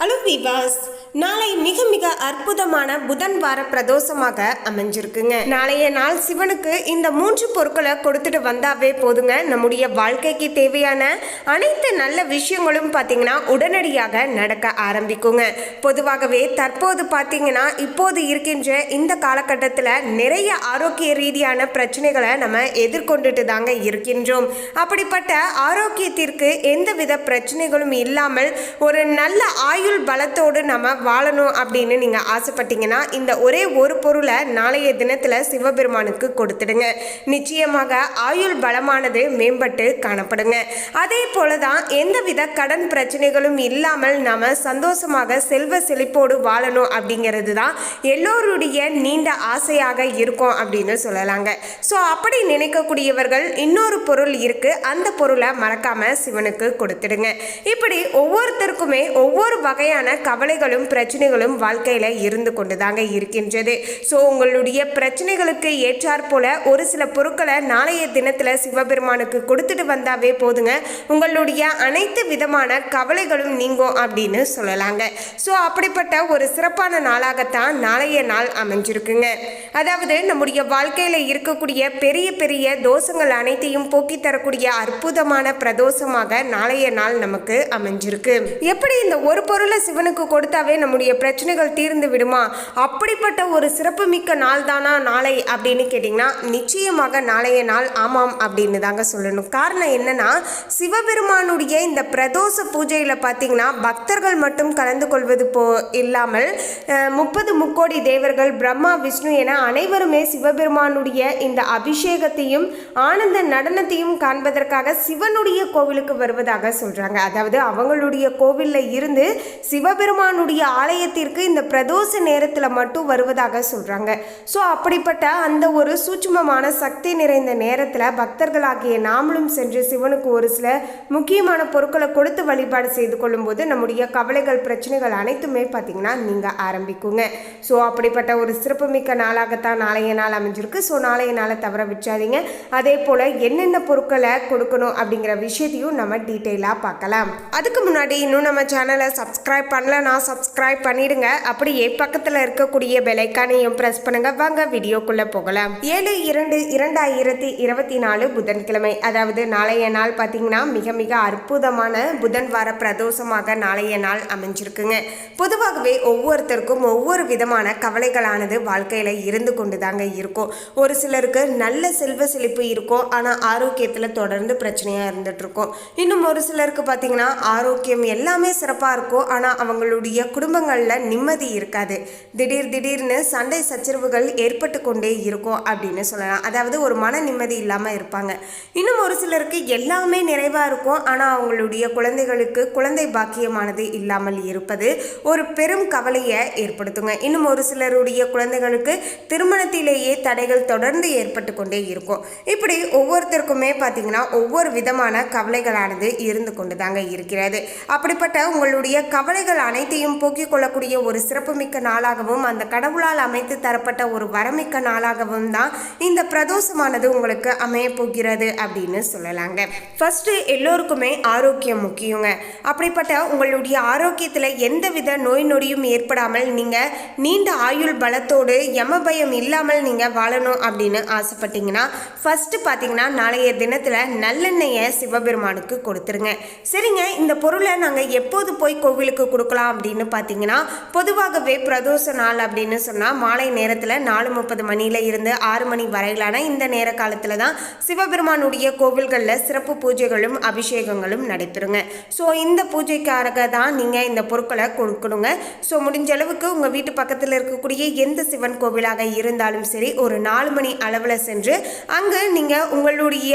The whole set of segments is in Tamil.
ஹலோ விவாஸ் நாளை மிக மிக அற்புதமான புதன் வார பிரதோஷமாக அமைஞ்சிருக்குங்க. நாளைய நாள் சிவனுக்கு இந்த மூன்று பொருட்களை கொடுத்துட்டு வந்தாவே போதுங்க. நம்முடைய வாழ்க்கைக்கு தேவையான அனைத்து நல்ல விஷயங்களும் பார்த்தீங்கன்னா உடனடியாக நடக்க ஆரம்பிக்குங்க. பொதுவாகவே தற்போது பார்த்தீங்கன்னா இப்போது இருக்கின்ற இந்த காலகட்டத்தில் நிறைய ஆரோக்கிய ரீதியான பிரச்சனைகளை நம்ம எதிர்கொண்டுட்டு தாங்க இருக்கின்றோம். அப்படிப்பட்ட ஆரோக்கியத்திற்கு எந்தவித பிரச்சனைகளும் இல்லாமல் ஒரு நல்ல ஆயுள் ஆயுள் பலத்தோடு நம்ம வாழணும் அப்படின்னு நீங்கள் ஆசைப்பட்டீங்கன்னா இந்த ஒரே ஒரு பொருளை நாளைய தினத்தில் சிவபெருமானுக்கு கொடுத்துடுங்க. நிச்சயமாக ஆயுள் பலமானது மேம்பட்டு காணப்படுங்க. அதே போல தான் எந்தவித கடன் பிரச்சனைகளும் இல்லாமல் நாம் சந்தோஷமாக செல்வ செழிப்போடு வாழணும் அப்படிங்கிறது தான் எல்லோருடைய நீண்ட ஆசையாக இருக்கும் அப்படின்னு சொல்லலாங்க. ஸோ அப்படி நினைக்கக்கூடியவர்கள் இன்னொரு பொருள் இருக்குது அந்த பொருளை மறக்காமல் சிவனுக்கு கொடுத்துடுங்க. இப்படி ஒவ்வொருத்தருக்குமே ஒவ்வொரு வகையான கவலைகளும் பிரச்சனைகளும் வாழ்க்கையில் இருந்து கொண்டு தாங்க இருக்கின்றது. ஸோ உங்களுடைய பிரச்சனைகளுக்கு ஏற்றாற் போல ஒரு சில பொருட்களை நாளைய தினத்தில் சிவபெருமானுக்கு கொடுத்துட்டு வந்தாவே போதுங்க. உங்களுடைய அனைத்து விதமான கவலைகளும் நீங்கும் அப்படின்னு சொல்லலாங்க. ஸோ அப்படிப்பட்ட ஒரு சிறப்பான நாளாகத்தான் நாளைய நாள் அமைஞ்சிருக்குங்க. அதாவது நம்முடைய வாழ்க்கையில் இருக்கக்கூடிய பெரிய பெரிய தோஷங்கள் அனைத்தையும் போக்கி தரக்கூடிய அற்புதமான பிரதோஷமாக நாளைய நாள் நமக்கு அமைஞ்சிருக்கு. எப்படி இந்த ஒரு பொருள் சிவனுக்கு கொடுத்தாவே நம்முடைய பிரச்சனைகள் தீர்ந்து விடுமா? அப்படிப்பட்ட ஒரு சிறப்புமிக்க நாள் தானா நாளை அப்படின்னு கேட்டிங்கன்னா நிச்சயமாக நாளைய நாள் ஆமாம் அப்படின்னு தாங்க சொல்லணும். காரணம் என்னன்னா சிவபெருமானுடைய இந்த பிரதோஷ பூஜையில் பார்த்தீங்கன்னா பக்தர்கள் மட்டும் கலந்து கொள்வது போ இல்லாமல் முப்பது முக்கோடி தேவர்கள் பிரம்மா விஷ்ணு என அனைவருமே சிவபெருமானுடைய இந்த அபிஷேகத்தையும் ஆனந்த நடனத்தையும் காண்பதற்காக சிவனுடைய கோவிலுக்கு வருவதாக சொல்கிறாங்க அதாவது அவங்களுடைய கோவிலில் இருந்து சிவபெருமானுடைய ஆலயத்திற்கு இந்த பிரதோஷ நேரத்தில் மட்டும் வருவதாக சொல்கிறாங்க ஸோ அப்படிப்பட்ட அந்த ஒரு சூட்சுமமான சக்தி நிறைந்த நேரத்தில் பக்தர்களாகிய நாமளும் சென்று சிவனுக்கு ஒரு சில முக்கியமான பொருட்களை கொடுத்து வழிபாடு செய்து கொள்ளும்போது நம்முடைய கவலைகள் பிரச்சனைகள் அனைத்துமே பார்த்தீங்கன்னா நீங்கள் ஆரம்பிக்குங்க. ஸோ அப்படிப்பட்ட ஒரு சிறப்புமிக்க நாளாகத்தான் நாளைய நாள் அமைஞ்சிருக்கு. ஸோ நாளைய நாளை தவற விட்டுறாதீங்க. அதே போல் என்னென்ன பொருட்களை கொடுக்கணும் அப்படிங்கிற விஷயத்தையும் நம்ம டீட்டெயிலாக பார்க்கலாம். அதுக்கு முன்னாடி இன்னும் நம்ம சேனலை சப்ஸ்கிரைப் பண்ணலனா சப்ஸ்கிரைப் பண்ணிடுங்க. அப்படியே பக்கத்தில் இருக்கக்கூடிய பெலைக்கானையும் ப்ரெஸ் பண்ணுங்க. வாங்க வீடியோக்குள்ளே போகலாம். ஏழு இரண்டு இரண்டாயிரத்தி இருபத்தி நாலு புதன்கிழமை அதாவது நாளைய நாள் பார்த்தீங்கன்னா மிக மிக அற்புதமான புதன் வார பிரதோஷமாக நாளைய நாள் அமைஞ்சிருக்குங்க. பொதுவாகவே ஒவ்வொருத்தருக்கும் ஒவ்வொரு விதமான கவலைகளானது வாழ்க்கையில் இருந்து கொண்டு தாங்க இருக்கும். ஒரு சிலருக்கு நல்ல செல்வ செழிப்பு இருக்கும். ஆனால் ஆரோக்கியத்தில் தொடர்ந்து பிரச்சனையாக இருந்துகிட்ருக்கும் இன்னும் ஒரு சிலருக்கு பார்த்தீங்கன்னா ஆரோக்கியம் எல்லாமே சிறப்பாக இருக்கும். ஆனால் அவங்களுடைய குடும்பங்களில் நிம்மதி இருக்காது. திடீர் திடீர்னு சண்டை சச்சரவுகள் ஏற்பட்டு கொண்டே இருக்கும் அப்படின்னு சொல்லலாம். அதாவது ஒரு மன நிம்மதி இல்லாமல் இருப்பாங்க. இன்னும் ஒரு சிலருக்கு எல்லாமே நிறைவாக இருக்கும். ஆனால் அவங்களுடைய குழந்தைகளுக்கு குழந்தை பாக்கியமானது இல்லாமல் இருப்பது ஒரு பெரும் கவலையை ஏற்படுத்துங்க. இன்னும் ஒரு சிலருடைய குழந்தைகளுக்கு திருமணத்திலேயே தடைகள் தொடர்ந்து ஏற்பட்டு கொண்டே இருக்கும். இப்படி ஒவ்வொருத்தருக்குமே பார்த்தீங்கன்னா ஒவ்வொரு விதமான கவலைகளானது இருந்து கொண்டு தாங்க இருக்கிறது. அப்படிப்பட்ட உங்களுடைய கவலை கவலைகள் அனைத்தையும் போக்கிக் கொள்ளக்கூடிய ஒரு சிறப்புமிக்க நாளாகவும் அந்த கடவுளால் அமைத்து தரப்பட்ட ஒரு வரமிக்க நாளாகவும் தான் இந்த பிரதோஷமானது உங்களுக்கு அமைய போகிறது அப்படின்னு சொல்லலாங்க. ஃபர்ஸ்ட் எல்லோருக்குமே ஆரோக்கியம் முக்கியங்க. அப்படிப்பட்ட உங்களுடைய ஆரோக்கியத்தில் எந்தவித நோய் நொடியும் ஏற்படாமல் நீங்கள் நீண்ட ஆயுள் பலத்தோடு யமபயம் இல்லாமல் நீங்கள் வாழணும் அப்படின்னு ஆசைப்பட்டீங்கன்னா ஃபர்ஸ்ட் பார்த்தீங்கன்னா நாளைய தினத்தில் நல்லெண்ணெயை சிவபெருமானுக்கு கொடுத்துருங்க. சரிங்க இந்த பொருளை நாங்கள் எப்போது போய் கோவிலுக்கு கொடுக்கலாம் அப்படின்னு பார்த்தீங்கன்னா பொதுவாகவே பிரதோஷ நாள் அப்படின்னு சொன்னால் மாலை நேரத்தில் நாலு முப்பது மணியில இருந்து ஆறு மணி வரையிலான இந்த நேர காலத்தில் தான் சிவபெருமானுடைய கோவில்களில் சிறப்பு பூஜைகளும் அபிஷேகங்களும் நடைபெறுங்க. ஸோ இந்த பூஜைக்காக தான் நீங்கள் இந்த பொருட்களை கொடுக்கணுங்க. ஸோ முடிஞ்ச அளவுக்கு உங்கள் வீட்டு பக்கத்தில் இருக்கக்கூடிய எந்த சிவன் கோவிலாக இருந்தாலும் சரி ஒரு நாலு மணி அளவில் சென்று அங்கே நீங்கள் உங்களுடைய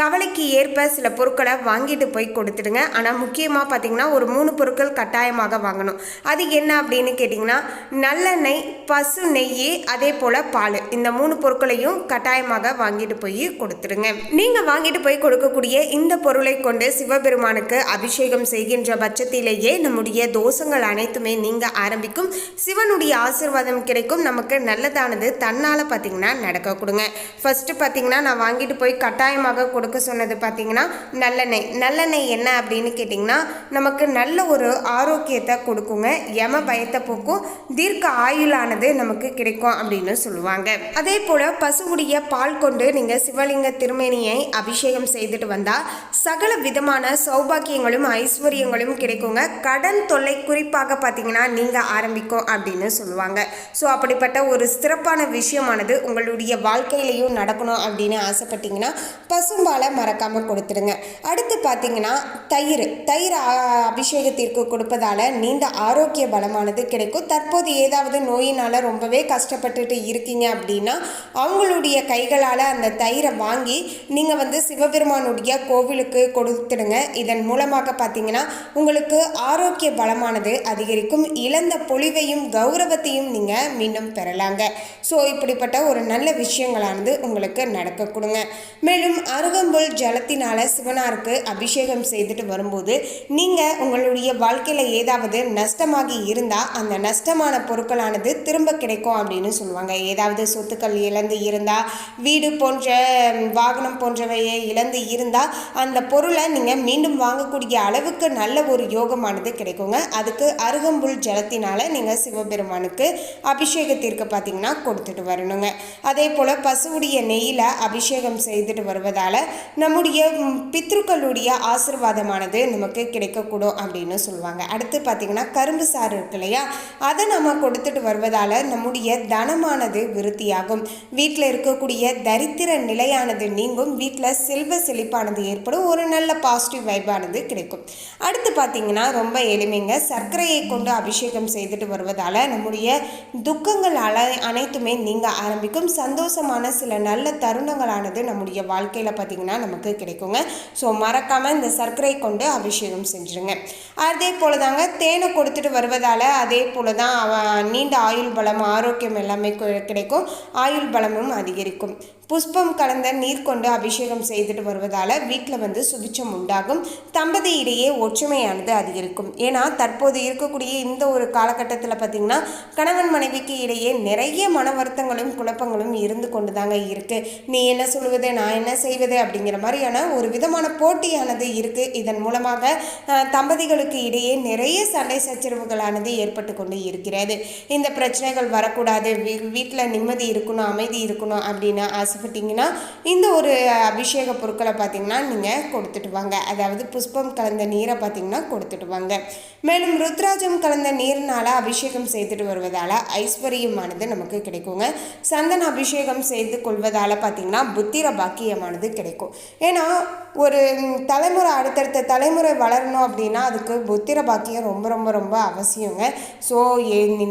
கவலைக்கு ஏற்ப சில பொருட்களை வாங்கிட்டு போய் கொடுத்துடுங்க. ஆனால் முக்கியமாக பார்த்தீங்கன்னா ஒரு மூணு பொருட்கள் கட்டாயமாக வாங்கணும். அது என்ன அப்படின்னு கேட்டிங்கன்னா நல்லெண்ணெய் பசு நெய் அதே போல் பால். இந்த மூணு பொருட்களையும் கட்டாயமாக வாங்கிட்டு போய் கொடுத்துருங்க. நீங்கள் வாங்கிட்டு போய் கொடுக்கக்கூடிய இந்த பொருளை கொண்டு சிவபெருமானுக்கு அபிஷேகம் செய்கின்ற பட்சத்திலேயே நம்முடைய தோஷங்கள் அனைத்துமே நீங்க ஆரம்பிக்கும். சிவனுடைய ஆசீர்வாதம் கிடைக்கும். நமக்கு நல்லதானது. தன்னால் பார்த்தீங்கன்னா நடக்க கொடுங்க. ஃபஸ்ட்டு பார்த்தீங்கன்னா நான் வாங்கிட்டு போய் கட்டாயமாக கொடுக்க சொன்னது பார்த்தீங்கன்னா நல்லெண்ணெய் நல்லெண்ணெய் என்ன அப்படின்னு கேட்டிங்கன்னா நமக்கு நல்ல ஒரு ஆரோக்கியத்தை கொடுக்குங்க. யம பயத்தை போக்கும் தீர்க்க ஆயுளானது நமக்கு கிடைக்கும் அப்படின்னு சொல்லுவாங்க. அதே போல் பசுவுடைய பால் கொண்டு நீங்கள் சிவலிங்க திருமேனியை அபிஷேகம் செய்துட்டு வந்தால் சகல விதமான சௌபாக்கியங்களும் ஐஸ்வர்யங்களும் கிடைக்குங்க. கடன் தொல்லை குறிப்பாக பார்த்தீங்கன்னா நீங்கள் ஆரம்பிக்கும் அப்படின்னு சொல்லுவாங்க. ஸோ அப்படிப்பட்ட ஒரு சிறப்பான விஷயமானது உங்களுடைய வாழ்க்கையிலையும் நடக்கணும் அப்படின்னு ஆசைப்பட்டீங்கன்னா பசும்பாலை மறக்காமல் கொடுத்துடுங்க. அடுத்து பார்த்தீங்கன்னா தயிர். தயிர் அபிஷேகத்திற்கு கொடு கொடுப்பதால நீண்ட ஆரோக்கிய பலமானது கிடைக்கும். தற்போது ஏதாவது நோயினால் ரொம்பவே கஷ்டப்பட்டுட்டு இருக்கீங்க அப்படின்னா அவங்களுடைய கைகளால் அந்த தயிரை வாங்கி நீங்கள் வந்து சிவபெருமானுடைய கோவிலுக்கு கொடுத்துடுங்க. இதன் மூலமாக பார்த்தீங்கன்னா உங்களுக்கு ஆரோக்கிய பலமானது அதிகரிக்கும். இழந்த பொழிவையும் கௌரவத்தையும் நீங்கள் மீண்டும் பெறலாங்க. ஸோ இப்படிப்பட்ட ஒரு நல்ல விஷயங்களானது உங்களுக்கு நடக்க கொடுங்க. மேலும் அருகம்புல் ஜலத்தினால சிவனாருக்கு அபிஷேகம் செய்துட்டு வரும்போது நீங்கள் உங்களுடைய வாழ்க்கையில் ஏதாவது நஷ்டமாகி இருந்தால் அந்த நஷ்டமான பொருட்களானது திரும்ப கிடைக்கும் அப்படின்னு சொல்லுவாங்க. ஏதாவது சொத்துக்கள் இழந்து இருந்தால் வீடு போன்ற வாகனம் போன்றவையை இழந்து இருந்தால் அந்த பொருளை நீங்கள் மீண்டும் வாங்கக்கூடிய அளவுக்கு நல்ல ஒரு யோகமானது கிடைக்குங்க. அதுக்கு அருகம்புல் ஜலத்தினால நீங்கள் சிவபெருமானுக்கு அபிஷேகத்திற்கு பார்த்தீங்கன்னா கொடுத்துட்டு வரணுங்க. அதே போல் பசுவுடைய நெய்யில் அபிஷேகம் செய்துட்டு வருவதால் நம்முடைய பித்ருக்களுடைய ஆசிர்வாதமானது நமக்கு கிடைக்கக்கூடும் அப்படின்னு சொல்லுவாங்க. அடுத்து பார்த்தீங்கன்னா கரும்பு சாறு இருக்கு இல்லையா? அதை நம்ம கொடுத்துட்டு வருவதால் நம்முடைய தனமானது விருத்தியாகும். வீட்டில் இருக்கக்கூடிய தரித்திர நிலையானது நீங்கும். வீட்டில் செல்வ செழிப்பானது ஏற்படும். ஒரு நல்ல பாசிட்டிவ் வைபானது கிடைக்கும். அடுத்து பார்த்தீங்கன்னா ரொம்ப எளிமைங்க. சர்க்கரையை கொண்டு அபிஷேகம் செய்துட்டு வருவதால் நம்முடைய துக்கங்கள் அலை அனைத்துமே நீங்க ஆரம்பிக்கும். சந்தோஷமான சில நல்ல தருணங்களானது நம்முடைய வாழ்க்கையில் பார்த்தீங்கன்னா நமக்கு கிடைக்குங்க. ஸோ மறக்காமல் இந்த சர்க்கரை கொண்டு அபிஷேகம் செஞ்சுருங்க. அதே போல தாங்க தேனை கொடுத்துட்டு வருவதால் அதே போல தான் நீண்ட ஆயுள் பலம் ஆரோக்கியம் எல்லாமே கிடைக்கும். ஆயுள் பலமும் அதிகரிக்கும். புஷ்பம் கலந்த நீர் கொண்டு அபிஷேகம் செய்துட்டு வருவதால் வீட்டில் வந்து சுபிச்சம் உண்டாகும். தம்பதியிடையே ஒற்றுமையானது அதிகரிக்கும். ஏன்னா தற்போது இருக்கக்கூடிய இந்த ஒரு காலகட்டத்தில் பார்த்திங்கன்னா கணவன் மனைவிக்கு இடையே நிறைய மன வருத்தங்களும் குழப்பங்களும் இருந்து கொண்டு தாங்க இருக்குது நீ என்ன சொல்லுவது நான் என்ன செய்வது அப்படிங்கிற மாதிரியான ஒரு விதமான போட்டியானது இருக்குது இதன் மூலமாக தம்பதிகளுக்கு இடையே நிறைய சண்டை சச்சரவுகளானது ஏற்பட்டு கொண்டு இருக்கிறது. இந்த பிரச்சனைகள் வரக்கூடாது. வீ வீட்டில் நிம்மதி இருக்கணும் அமைதி இருக்கணும் அப்படின்னு ஆசை ஆசைப்பட்டீங்கன்னா இந்த ஒரு அபிஷேக பொருட்களை பார்த்தீங்கன்னா நீங்கள் கொடுத்துட்டு வாங்க. அதாவது புஷ்பம் கலந்த நீரை பார்த்தீங்கன்னா கொடுத்துட்டு வாங்க. மேலும் ருத்ராஜம் கலந்த நீர்னால அபிஷேகம் செய்துட்டு வருவதால் ஐஸ்வர்யமானது நமக்கு கிடைக்குங்க. சந்தன அபிஷேகம் செய்து கொள்வதால் பார்த்தீங்கன்னா புத்திர பாக்கியமானது கிடைக்கும். ஏன்னா ஒரு தலைமுறை அடுத்தடுத்த தலைமுறை வளரணும் அப்படின்னா அதுக்கு புத்திர பாக்கியம் ரொம்ப ரொம்ப ரொம்ப அவசியங்க. ஸோ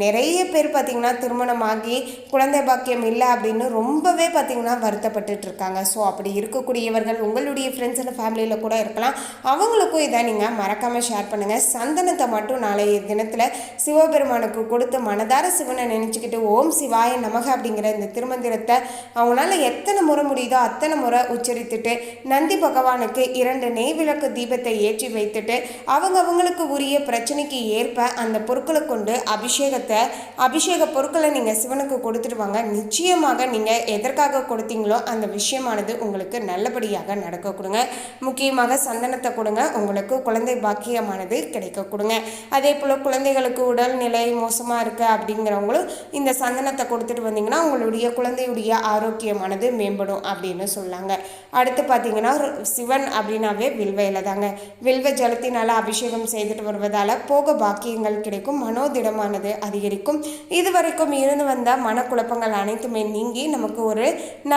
நிறைய பேர் பார்த்திங்கன்னா திருமணமாகி குழந்தை பாக்கியம் இல்லை அப்படின்னு ரொம்பவே பார்த்திங்கன்னா வருத்தப்பட்டுட்டு இருக்காங்க ஸோ அப்படி இருக்கக்கூடியவர்கள் உங்களுடைய ஃப்ரெண்ட்ஸ் அண்ட் ஃபேமிலியில் கூட இருக்கலாம். அவங்களுக்கும் இதை நீங்கள் மறக்காமல் ஷேர் பண்ணுங்கள் சந்தனத்தை மட்டும் நாளைய தினத்தில் சிவபெருமானுக்கு கொடுத்து மனதார சிவனை நினச்சிக்கிட்டு ஓம் சிவாய நமக அப்படிங்கிற இந்த திருமந்திரத்தை அவங்களால எத்தனை முறை முடியுதோ அத்தனை முறை உச்சரித்துட்டு நந்தி பகவானுக்கு இரண்டு நெய் விளக்கு தீபத்தை ஏற்றி வைத்துட்டு அவங்க அவங்களுக்கு உரிய பிரச்சனைக்கு ஏற்ப அந்த பொருட்களை கொண்டு அபிஷேகத்தை அபிஷேக பொருட்களை நீங்கள் சிவனுக்கு கொடுத்துட்டு வாங்க. நிச்சயமாக நீங்கள் எதற்காக கொடுத்து கொடுத்தீங்களோ அந்த விஷயமானது உங்களுக்கு நல்லபடியாக நடக்க கொடுங்க. முக்கியமாக சந்தனத்தை கொடுங்க. உங்களுக்கு குழந்தை பாக்கியமானது கிடைக்க கொடுங்க. அதே போல் குழந்தைகளுக்கு உடல்நிலை மோசமாக இருக்குது அப்படிங்கிறவங்களும் இந்த சந்தனத்தை கொடுத்துட்டு வந்தீங்கன்னா உங்களுடைய குழந்தையுடைய ஆரோக்கியமானது மேம்படும் அப்படின்னு சொல்லாங்க. அடுத்து பார்த்தீங்கன்னா சிவன் அப்படின்னாவே வில்வையில் தாங்க. வில்வ ஜலத்தினால அபிஷேகம் செய்துட்டு வருவதால் போக பாக்கியங்கள் கிடைக்கும். மனோதிடமானது அதிகரிக்கும். இதுவரைக்கும் இருந்து வந்த மனக்குழப்பங்கள் அனைத்துமே நீங்கி நமக்கு ஒரு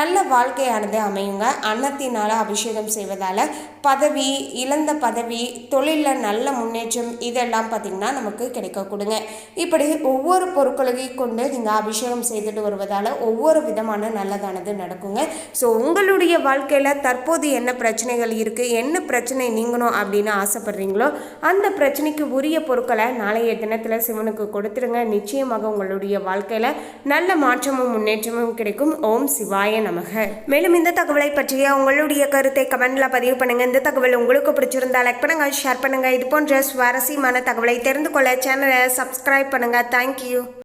நல்ல வாழ்க்கையானது அமையுங்க. அன்னத்தினால் அபிஷேகம் செய்வதால் பதவி இழந்த பதவி தொழிலில் நல்ல முன்னேற்றம் இதெல்லாம் பார்த்திங்கன்னா நமக்கு கிடைக்க கொடுங்க. இப்படி ஒவ்வொரு பொருட்களையும் கொண்டு நீங்கள் அபிஷேகம் செய்துட்டு வருவதால் ஒவ்வொரு விதமான நல்லதானது நடக்குங்க. ஸோ உங்களுடைய வாழ்க்கையில் தற்போது என்ன பிரச்சனைகள் இருக்குது என்ன பிரச்சனை நீங்கணும் அப்படின்னு ஆசைப்படுறீங்களோ அந்த பிரச்சனைக்கு உரிய பொருட்களை நாளைய தினத்தில் சிவனுக்கு கொடுத்துருங்க. நிச்சயமாக உங்களுடைய வாழ்க்கையில் நல்ல மாற்றமும் முன்னேற்றமும் கிடைக்கும். ஓம் சிவாய நமக. மேலும் இந்த தகவலை பற்றிய உங்களுடைய கருத்தை கமெண்ட்ல பதிவு பண்ணுங்க. இந்த தகவல் உங்களுக்கு பிடிச்சிருந்தா லைக் பண்ணுங்க ஷேர் பண்ணுங்க. இது போன்ற சுவாரஸ்யமான தகவலை தெரிந்து கொள்ள சேனலை சப்ஸ்கிரைப் பண்ணுங்க. தேங்க்யூ